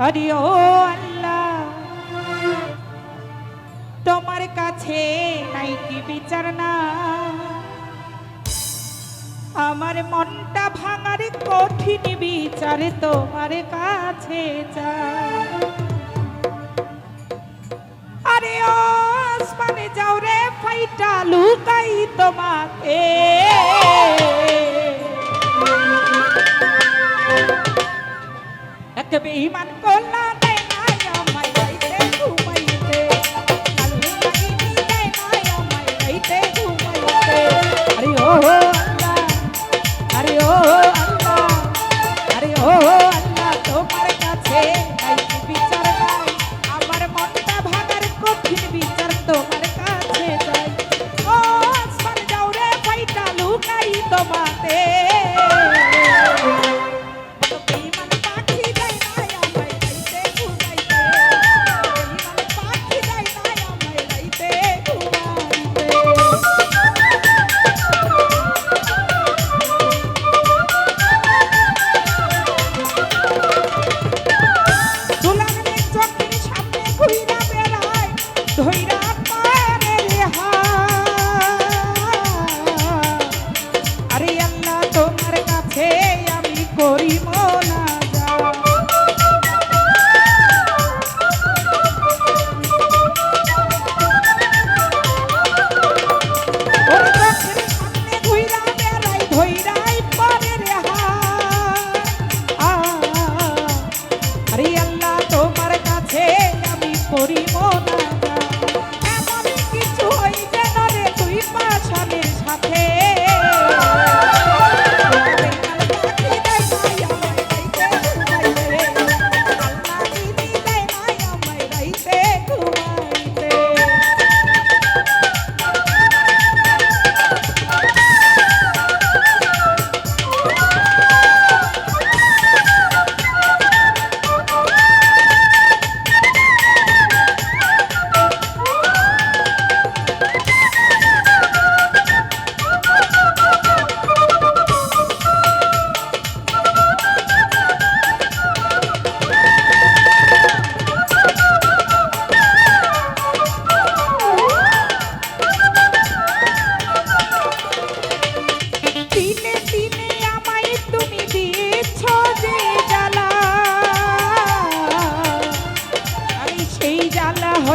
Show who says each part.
Speaker 1: হরি আল্লাহ। তোমার কাছে নাই কি বিচার না। আমার মনটা ভাঙারে কঠিন বিচারে তোমার কাছে যা আরে ও আসমানে, যাও রে ফাইটা লুকাই তোমাকে। একটা বেঈমান okay.